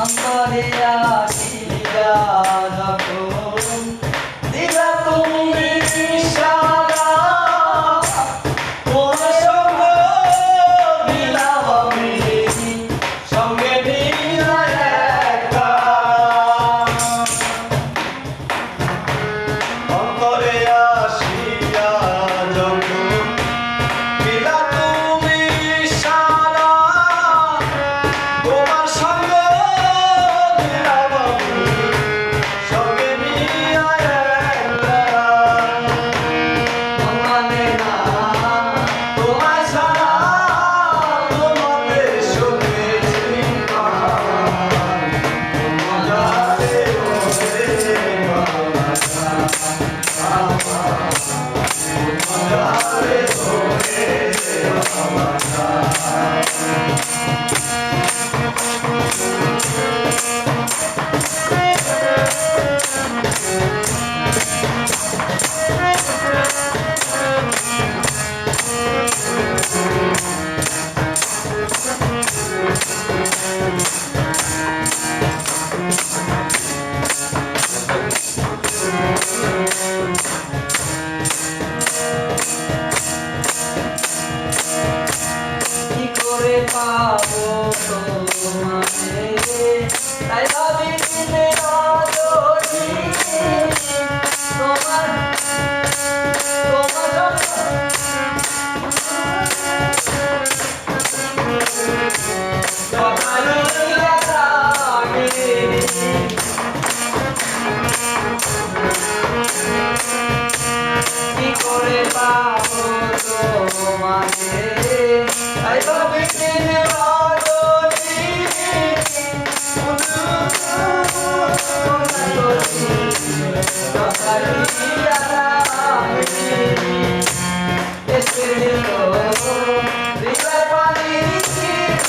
অন্তরে আসিয়া Bye. পাবো তোমারে তাই ভাবি দিনে তোমার তোমার কি করে পাবো তোমারে